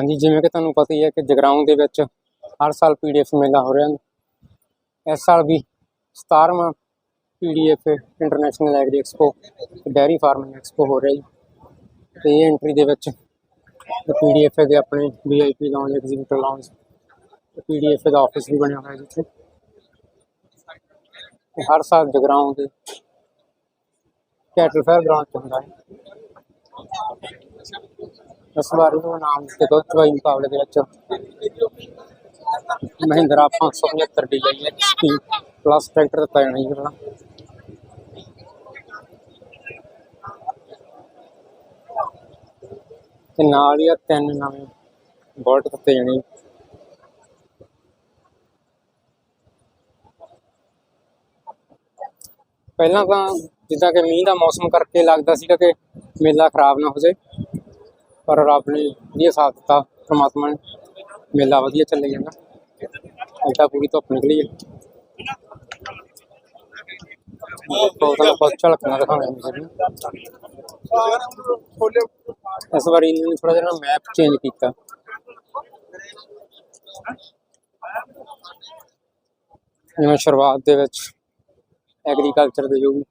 ਹਾਂਜੀ, ਜਿਵੇਂ ਕਿ ਤੁਹਾਨੂੰ ਪਤਾ ਹੀ ਹੈ ਕਿ ਜਗਰਾਉਂ ਦੇ ਵਿੱਚ ਹਰ ਸਾਲ ਪੀਡੀਐਫ ਮੇਲਾ ਹੋ ਰਿਹਾ ਹੈ। ਇਸ ਸਾਲ ਵੀ 17ਵਾਂ PDF international agri expo, dairy farming expo ਹੋ ਰਿਹਾ ਜੀ। ਤੇ ਇਹ ਐਂਟਰੀ ਦੇ ਵਿੱਚ ਪੀਡੀਐਫ ਦੇ ਆਪਣੇ VIP lounge exhibitor lounge PDF ਦਾ ਆਫਿਸ ਵੀ ਬਣਿਆ ਹੋਇਆ ਜਿੱਥੇ। ਹਰ ਸਾਲ ਜਗਰਾਉਂ ਦੇ ਕੈਟਲ ਫੇਅਰ ਗਰਾਊਂਡ 'ਚ ਹੁੰਦਾ ਹੈ। ਇਸ ਵਾਰ ਉਹ ਨਾਮ ਤੇ ਦੁੱਧ ਚਵਾਈ ਮੁਕਾਬਲੇ ਦੇ ਵਿੱਚ Mahindra 575 DI XP plus tractor ਦਿੱਤਾ ਜਾਣਾ ਜੀ ਜਿਹੜਾ ਤੇ ਨਾਲ ਹੀ ਆ ਤਿੰਨ ਨਵੇਂ ਬੋਲਟ ਦਿੱਤੇ ਜਾਣੇ ਪਹਿਲਾਂ ਤਾਂ ਜਿੱਦਾਂ ਕਿ ਮੀਂਹ ਦਾ ਮੌਸਮ ਕਰਕੇ ਲੱਗਦਾ ਸੀਗਾ ਕਿ ਮੇਲਾ ਖਰਾਬ ਨਾ ਹੋ ਜਾਏ। ਪਰ ਰੱਬ ਨੇ ਵਧੀਆ ਸਾਥ ਦਿੱਤਾ, ਪ੍ਰਮਾਤਮਾ ਨੇ। ਮੇਲਾ ਵਧੀਆ ਚੱਲੇ ਜਾਂਦਾ। ਅੱਜ ਤਾਂ ਪੂਰੀ ਧੁੱਪ ਨਿਕਲੀ ਹੈ ਬਹੁਤ ਬਹੁਤ ਝਲਕਣਾ ਦਿਖਾਉਣਾ ਮੈਨੂੰ ਇਸ ਵਾਰੀ ਇਹਨਾਂ ਨੇ ਥੋੜਾ ਜਿਹਾ ਮੈਪ ਚੇਂਜ ਕੀਤਾ। ਜਿਵੇਂ ਸ਼ੁਰੂਆਤ ਦੇ ਵਿੱਚ ਐਗਰੀਕਲਚਰ ਦੇ ਜੋ ਵੀ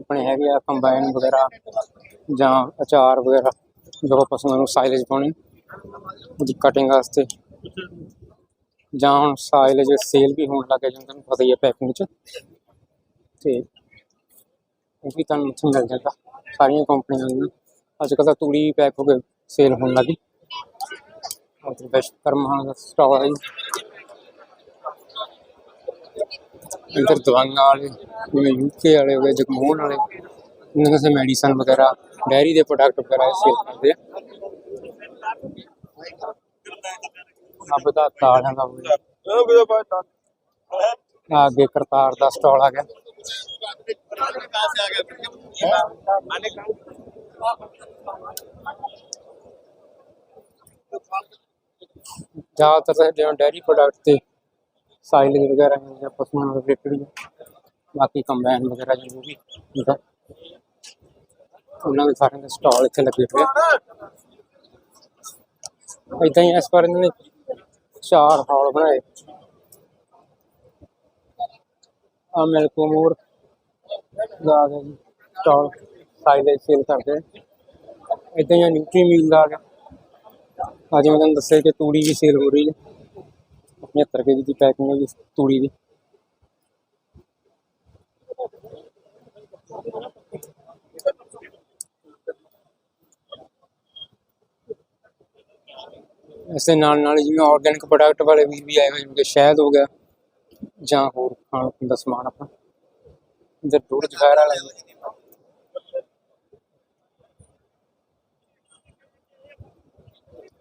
ਆਪਣੇ ਹੈਗੇ ਆ ਕੰਬਾਈਨ ਵਗੈਰਾ ਜਾਂ ਅਚਾਰ ਵਗੈਰਾ। ਜੋ ਪਸ਼ੂਆਂ ਨੂੰ ਸਾਈਲੇਜ ਪਾਉਣੀ, ਉਹਦੀ ਕਟਿੰਗ ਵਾਸਤੇ। ਜਾਂ ਹੁਣ ਸਾਈਲੇਜ ਸੇਲ ਵੀ ਹੋਣ ਲੱਗ ਗਿਆ ਤੁਹਾਨੂੰ ਪਤਾ ਹੀ ਹੈ ਪੈਕਿੰਗ ਚ। ਤੇ ਇਹ ਵੀ ਤੁਹਾਨੂੰ ਉੱਥੇ ਮਿਲ ਜਾਂਦਾ, ਸਾਰੀਆਂ ਕੰਪਨੀਆਂ ਨੂੰ ਅੱਜ ਕੱਲ੍ਹ ਤਾਂ ਤੂੜੀ ਵੀ ਪੈਕ ਹੋ ਕੇ ਸੇਲ ਹੋਣ ਲੱਗੀ ਅਤੇ ਵਿਸ਼ਵਕਰਮਾ ਦਾ ਸਟਾਲ ਹੈ ਜੀ। ਦਵਾਈਆਂ ਵਾਲੇ, ਜਿਵੇਂ ਯੂਕੇ ਵਾਲੇ ਹੋ ਗਏ, ਜਗਮੋਹਨ ਵਾਲੇ। ਇਹਨਾਂ ਦੇ ਮੈਡੀਸਨ ਵਗੈਰਾ ਡੈਰੀ ਦੇ ਪ੍ਰੋਡਕਟ ਵਗੈਰਾ ਸੇਲ ਕਰਦੇ ਆ। ਆਪ ਦਾ ਤਾੜਾਂ ਦਾ ਵੀ। ਅੱਗੇ ਕਰਤਾਰ ਦਾ ਸਟਾਲ ਆ ਗਿਆ। ਜ਼ਿਆਦਾਤਰ ਤਾਂ ਡੈਰੀ ਪ੍ਰੋਡਕਟ ਤੇ ਸਾਈਲਿੰਗ ਵਗੈਰਾ ਜਾਂ ਪਸ਼ੂਆਂ ਨਾਲ ਰਿਲੇਟਡ ਬਾਕੀ ਕੰਬਾਈਨ ਵਗੈਰਾ ਜੋ ਵੀ ਉਹਨਾਂ ਦੇ ਸਾਰਿਆਂ ਦੇ ਸਟਾਲ ਇੱਥੇ ਲੱਗੇ ਹੋਏ ਇਦਾਂ ਹੀ ਇਸ ਵਾਰ ਇਹਨਾਂ ਨੇ ਚਾਰ ਹਾਲ ਬਣਾਏ। ਆ ਮਿਲਕੋ ਮੋਰ ਦਾ ਸਟਾਲ ਸਾਈਲੇਜ ਸੇਲ ਕਰਦੇ ਇਦਾਂ ਹੀ ਨਿਊਟਰੀ ਮੀਲ ਦਾ ਆ ਗਿਆ। ਅੱਜ ਮੈਂ ਤੁਹਾਨੂੰ ਦੱਸਿਆ ਕਿ ਤੂੜੀ ਵੀ ਸੇਲ ਹੋ ਰਹੀ ਹੈ 75 ਕੇਜੀ ਦੀ ਪੈਕਿੰਗ ਹੈ ਜੀ, ਤੂੜੀ ਦੀ। ਇਸ ਦੇ ਨਾਲ ਨਾਲ ਜਿਵੇਂ ਆਰਗੈਨਿਕ ਪ੍ਰੋਡਕਟ ਵਾਲੇ ਵੀ ਵੀ ਆਏ ਹੋਏ ਜਿਵੇਂ ਕਿ ਸ਼ਹਿਦ ਹੋ ਗਿਆ ਜਾਂ ਹੋਰ ਖਾਣ ਪੀਣ ਦਾ ਸਮਾਨ ਆਪਣਾ। ਇਧਰ ਦੁੱਧ ਜਵਾਰਾ ਵਾਲਾ ਵੀ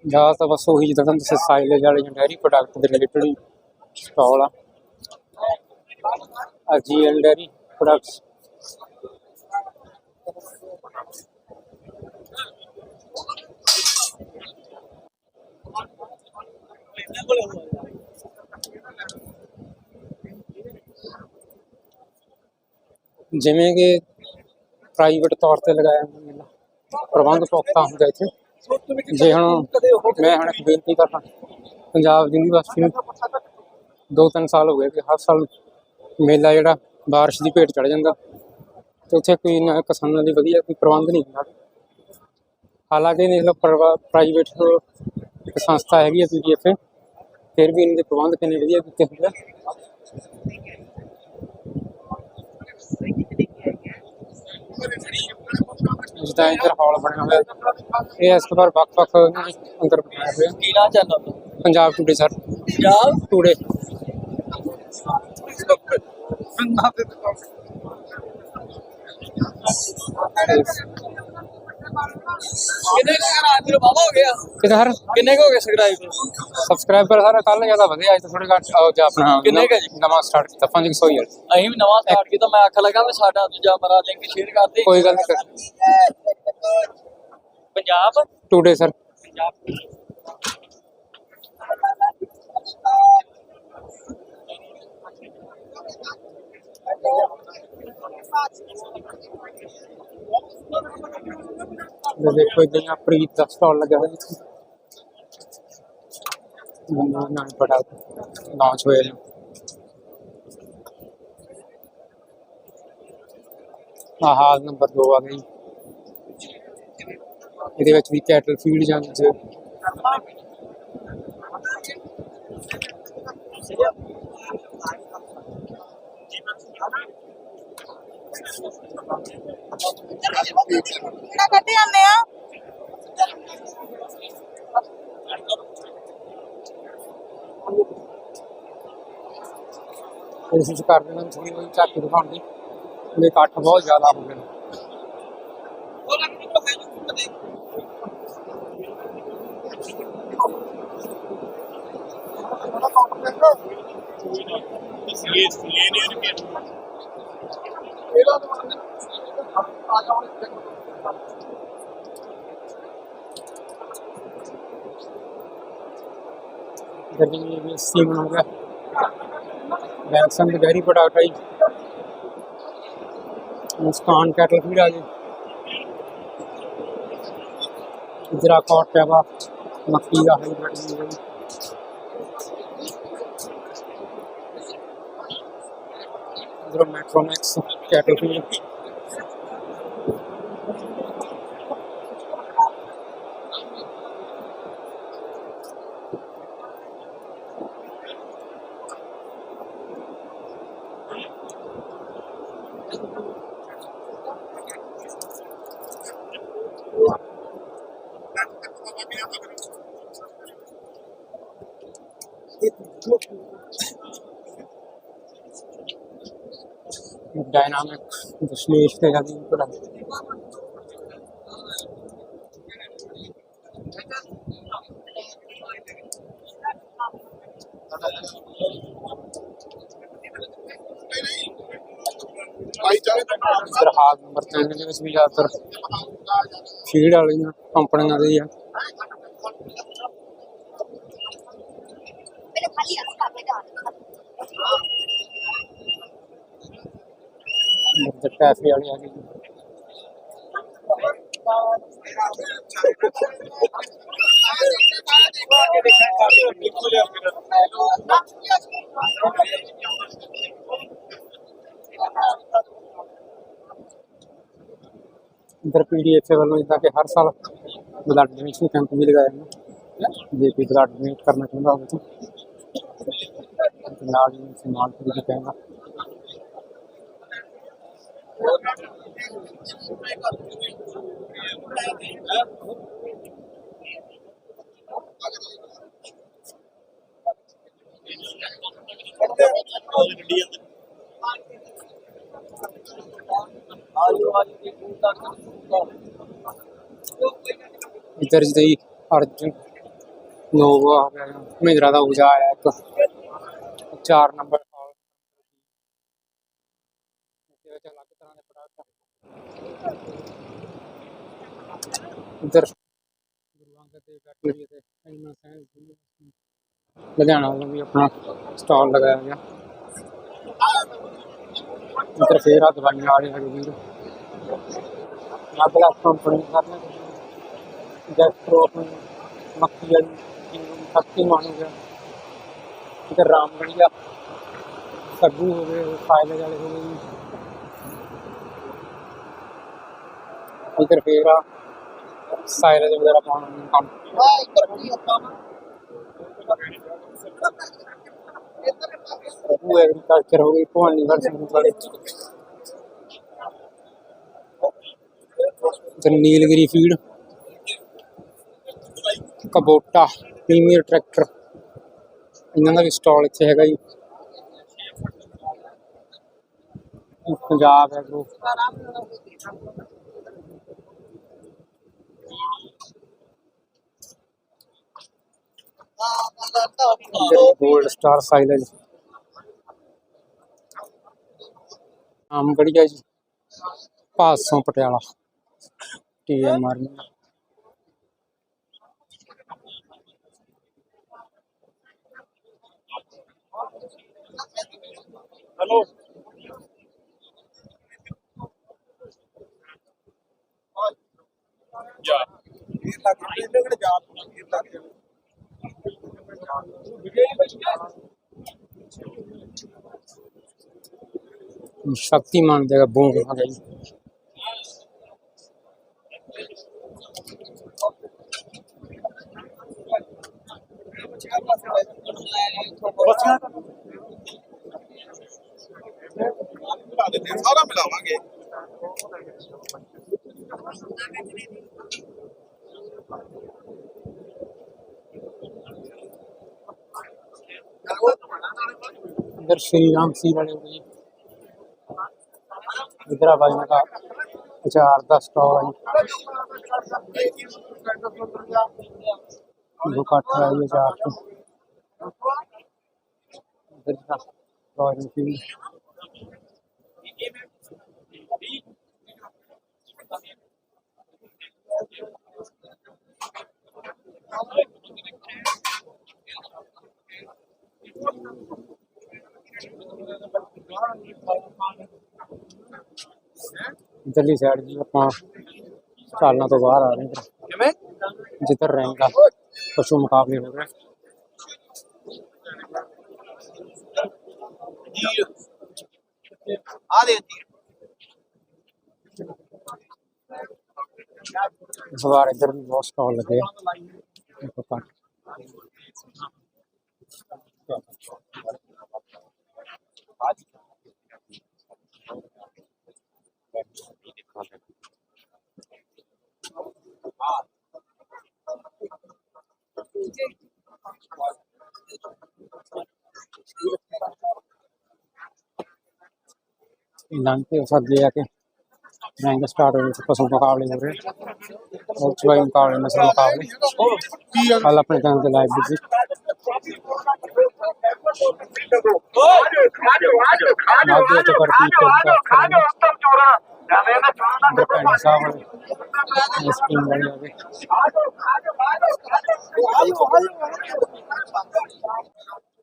ਜਾਂ ਤਾਂ ਬਸ ਉਹੀ ਜਿੱਦਾਂ ਤੁਹਾਨੂੰ ਦੱਸਿਆ ਸਾਈਲੇਜ ਵਾਲੇ ਜਾਂ ਡੈਰੀ ਪ੍ਰੋਡਕਟ ਦੇ ਰਿਲੇਟਡ ਹੀ ਸਟਾਲ ਆ। ਆ ਜੀਐਲ ਡੈਰੀ ਪ੍ਰੋਡਕਟਸ ਜਿਵੇਂ ਕਿ ਪ੍ਰਾਈਵੇਟ ਤੌਰ ਤੇ ਲਗਾਇਆ ਹੁੰਦਾ ਮੇਲਾ। ਪ੍ਰਬੰਧ ਪੁਖਤਾ ਹੁੰਦਾ ਇੱਥੇ। ਜੇ ਹੁਣ ਮੈਂ ਹੁਣ ਇੱਕ ਬੇਨਤੀ ਕਰਨਾ ਪੰਜਾਬ ਯੂਨੀਵਰਸਿਟੀ ਨੂੰ ਦੋ ਤਿੰਨ ਸਾਲ ਹੋ ਗਏ ਕਿ ਹਰ ਸਾਲ ਮੇਲਾ ਜਿਹੜਾ, ਬਾਰਿਸ਼ ਦੀ ਭੇਟ ਚੜ ਜਾਂਦਾ। ਤੇ ਉੱਥੇ ਕੋਈ ਨਾ ਕਿਸਾਨਾਂ ਲਈ ਵਧੀਆ ਕੋਈ ਪ੍ਰਬੰਧ ਨਹੀਂ ਹੁੰਦਾ। ਹਾਲਾਂਕਿ ਦੇਖ ਲਓ ਪ੍ਰਾਈਵੇਟ ਇੱਕ ਸੰਸਥਾ ਹੈਗੀ ਹੈ ਪੀਡੀਐਫ ਫਿਰ ਵੀ ਇਹਨਾਂ ਦੇ ਪ੍ਰਬੰਧ ਕਿੰਨੇ ਵਧੀਆ ਕੀਤੇ ਹੁੰਦੇ ਆ। ਜਿੱਦਾਂ ਇੱਧਰ ਹਾਲ ਬਣਿਆ ਹੋਇਆ। ਇਹ ਇਸ ਵਾਰ ਵੱਖ-ਵੱਖ ਅੰਦਰ ਬਣਾਏ ਹੋਏ ਆ। ਕੀ ਨਾ ਚੱਲਦਾ Punjab today sir. Punjab today. ਕਿੰਨੇ ਸਬਸਕ੍ਰਾਈਬਰ ਬਾਬਾ ਹੋ ਗਿਆ ਕਿਤੇ ਹਰ ਕਿੰਨੇ ਕੁ ਹੋ ਗਏ ਸਬਸਕ੍ਰਾਈਬਰ ਸਬਸਕ੍ਰਾਈਬਰ ਸਾਰਾ ਕੱਲ ਜ਼ਿਆਦਾ ਵਧਿਆ ਅੱਜ ਤਾਂ ਥੋੜੇ ਘੱਟ ਆਓ ਜਾਂ ਆਪਣਾ ਕਿੰਨੇ ਕੁ ਹੈ ਜੀ? ਨਵਾਂ ਸਟਾਰਟ ਕੀਤਾ 500 ਹੀ ਹੈ ਅਸੀਂ ਵੀ ਨਵਾਂ ਸਟਾਰਟ ਕੀਤਾ ਮੈਂ ਆਖਣ ਲੱਗਾ ਵੀ ਸਾਡਾ ਦੂਜਾ ਮਰਾ ਲਿੰਕ ਸ਼ੇਅਰ ਕਰ ਦੇ। ਕੋਈ ਗੱਲ ਨਹੀਂ ਪੰਜਾਬ? Today sir Punjab. ਦੇਖੋ ਇਦਾਂ ਹੀ ਆ ਪ੍ਰੀਤ ਦਾ ਸਟਾਲ ਲੱਗਾ ਹੋਇਆ ਇੱਥੇ ਮੈਨੂੰ ਇਹਨਾਂ ਨੇ ਬੜਾ ਲਾਂਚ ਹੋਇਆ ਜੀ ਆਹ ਹਾਲ ਨੰਬਰ 2 ਆ ਗਈ ਇਹਦੇ ਵਿੱਚ ਵੀ ਕੈਟਲ ਫੀਡ ਜਾਂ ਕਿਹੜਾ ਕੱਢੇ ਆਨੇ ਆ ਕੋਸ਼ਿਸ਼ ਕਰਦੇ ਨੇ ਥੋੜੀ ਬਹੁਤ ਝਾਕੀ ਦਿਖਾਉਣ ਦੀ। ਇਹ ਇਕੱਠ ਬਹੁਤ ਜ਼ਿਆਦਾ ਹੋ ਗਿਆ ਇਹ ਇਹ ਨਹੀਂ ਰੁਕੇ ਇਹਦਾ गर्मी तो गहरी पटाट आई मुस्कान कैटल फ़ीड आ गई जरा कॉट पैबा मक्की का hybrid Metromax cattle feed dynamic विश्लेष के जाती प्रोडक्ट इधर हाथ नंबर तीन ਦੇ ਵਿੱਚ ਵੀ ਜ਼ਿਆਦਾਤਰ ਫੀਡ ਵਾਲੀਆਂ ਕੰਪਨੀਆਂ ਦੇ ਹੀ ਮਤਲਬ ਪੈਸੇ ਵਾਲੀ ਆ ਗਈ ਅੰਦਰ ਪੀੜੀ ਇੱਥੇ ਵੱਲੋਂ ਜਿੱਦਾਂ ਕਿ ਹਰ ਸਾਲ ਬਲੱਡ ਡੋਨੇਸ਼ਨ ਕੈਂਪ ਵੀ ਲਗਾਇਆ ਹੈ ਜੇ ਕੋਈ ਬਲੱਡ ਡੋਨੇਟ ਕਰਨਾ ਚਾਹੁੰਦਾ ਹੋਵੇ ਤਾਂ। ਨਾਲ ਹੀ ਸਮਾਨ ਵੀ ਦਿਖਾਏਗਾ ਆਲੂ ਆਲੂ ਦੀ ਪੂਤਾ ਕਰਦਾ इधर जैसे ही अर्जुन नोवा आ गया महिंद्रा का ऊजा आया एक चार नंबर इधर लुधियाना वालों भी अपना स्टॉल लगाया गया इधर फिर आ दवाइयां आ रही है वीर अलग कंपनी ਵੀ ਇੱਧਰ ਆ ਵਾਲੇ ਆਪਣੀ ਮੱਕੀ ਵਾਲੀ ਸੱਤੀ ਮਾਨ ਹੋ ਗਿਆ ਇੱਧਰ ਰਾਮਗੜੀਆ ਸੱਗੂ ਹੋ ਗਏ ਫਾਇਲੇ ਵਾਲੇ ਹੋ ਗਏ ਇੱਧਰ ਫੇਰ ਆ ਸਾਇਰਜ ਵਗੈਰਾ ਪਾਉਣ ਨੂੰ ਕੰਮ। ਉਹ ਐਗਰੀਕਲਚਰ ਹੋ ਗਈ ਭਵਾਨੀ ਵਰਸਨ ਵਾਲੇ। ਤੇ Nilgiri feed Kubota, premier tractor. ਇਹਨਾਂ ਦਾ ਵੀ ਸਟਾਲ ਇੱਥੇ ਹੈਗਾ ਜੀ। Punjab agro gold star silage ਆਮ ਗੜੀਆ ਜੀ। ਪਾਸੋਂ ਪਟਿਆਲਾ। TMR hello hello. जा। शक्तिमान देगा बोंग इधर श्री राम सिंह बने हुए इधर भाई ने कहा अच्छा आठ है चार तो। इधर का इधरली साइड जी ਆਪਾਂ ਚਾਲਣਾ ਤੋਂ ਬਾਹਰ ਆ ਰਹੇ ਹਾਂ ਕਿਵੇਂ ਜਿੱਧਰ ਰਹੇਗਾ ਪਸ਼ੂ ਮੁਕਾਬਲੇ ਹੋ ਰਹੇ ਜੀ ਆ ਦੇ ਜੀ ਇਸ ਵਾਰ ਇੱਧਰ ਵੀ ਬਹੁਤ ਸਟਾਲ ਲੱਗੇ ਕੱਲ ਆਪਣੇ ਚੈਨਲ ਤੇ ਸਾਹਿਬ ਇਸ ਟੀਮ ਵਾਲੇ ਆ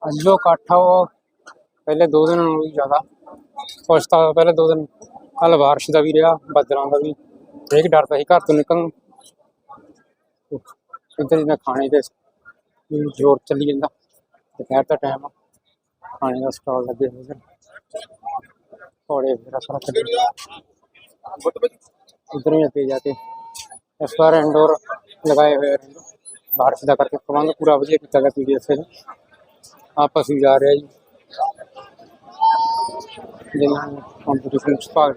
ਅੱਜ ਜੋ ਇਕੱਠ ਆ ਉਹ ਪਹਿਲੇ ਦੋ ਦਿਨ ਨਾਲੋਂ ਵੀ ਜ਼ਿਆਦਾ। ਕੁਛ ਤਾਂ ਪਹਿਲੇ ਦੋ ਦਿਨ ਕੱਲ ਬਾਰਿਸ਼ ਦਾ ਵੀ ਰਿਹਾ, ਬੱਦਲਾਂ ਦਾ ਵੀ। ਇੱਕ ਡਰਦਾ ਸੀ ਘਰ ਤੋਂ ਨਿਕਲਣ ਇੱਧਰ ਇਹਨਾਂ ਖਾਣੇ ਦੇ ਜ਼ੋਰ ਚੱਲੀ ਜਾਂਦਾ। ਦੁਪਹਿਰ ਦਾ ਟਾਈਮ ਆ। ਖਾਣੇ ਦਾ ਸਟਾਲ ਲੱਗੇ ਹੋਏ ਨੇ ਥੋੜੇ ਮੇਰਾ ਸਾਰਾ ਚੱਲੀ इधर ही आते जाते। लगाए हुए बाहर सीधा करके कमांगा पूरा वजह की तरह पी से आपस में जा रहे हैं। जी जिन्होंने कॉम्पिटिशन भाग